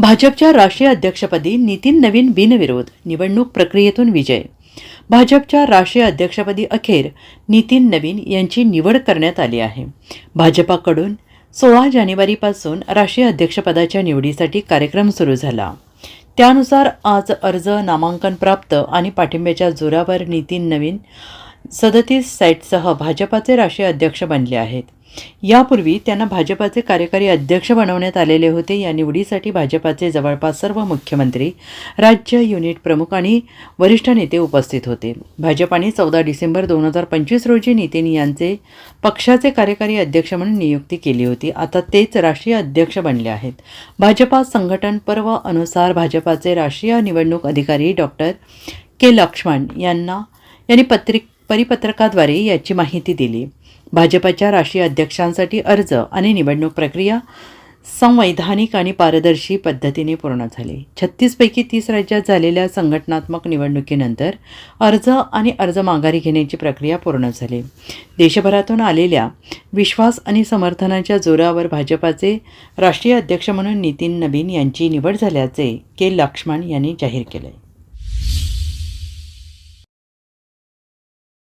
भाजपच्या राष्ट्रीय अध्यक्षपदी नितीन नवीन बिनविरोध निवडणूक प्रक्रियेतून विजय. भाजपच्या राष्ट्रीय अध्यक्षपदी अखेर नितीन नवीन यांची निवड करण्यात आली आहे. भाजपाकडून सोळा जानेवारीपासून राष्ट्रीय अध्यक्षपदाच्या निवडीसाठी कार्यक्रम सुरू झाला. त्यानुसार आज अर्ज नामांकन प्राप्त आणि पाठिंब्याच्या जोरावर नितीन नवीन सदतीस साईटसह भाजपाचे राष्ट्रीय अध्यक्ष बनले आहेत. यापूर्वी त्यांना भाजपाचे कार्यकारी अध्यक्ष बनवण्यात आलेले होते. या निवडीसाठी भाजपाचे जवळपास सर्व मुख्यमंत्री राज्य युनिट प्रमुख आणि वरिष्ठ नेते उपस्थित होते. भाजपाने चौदा डिसेंबर दोन हजार पंचवीस रोजी नितीन यांचे पक्षाचे कार्यकारी अध्यक्ष म्हणून नियुक्ती केली होती. आता तेच राष्ट्रीय अध्यक्ष बनले आहेत. भाजपा संघटन पर्व अनुसार भाजपाचे राष्ट्रीय निवडणूक अधिकारी डॉक्टर के लक्ष्मण यांना यांनी पत्रिक परिपत्रकाद्वारे याची माहिती दिली. भाजपाच्या राष्ट्रीय अध्यक्षांसाठी अर्ज आणि निवडणूक प्रक्रिया संवैधानिक आणि पारदर्शी पद्धतीने पूर्ण झाली. छत्तीसपैकी तीस राज्यात झालेल्या संघटनात्मक निवडणुकीनंतर अर्ज आणि अर्ज माघारी घेण्याची प्रक्रिया पूर्ण झाली. देशभरातून आलेल्या विश्वास आणि समर्थनाच्या जोरावर भाजपाचे राष्ट्रीय अध्यक्ष म्हणून नितीन नवीन यांची निवड झाल्याचे के. लक्ष्मण यांनी जाहीर केले.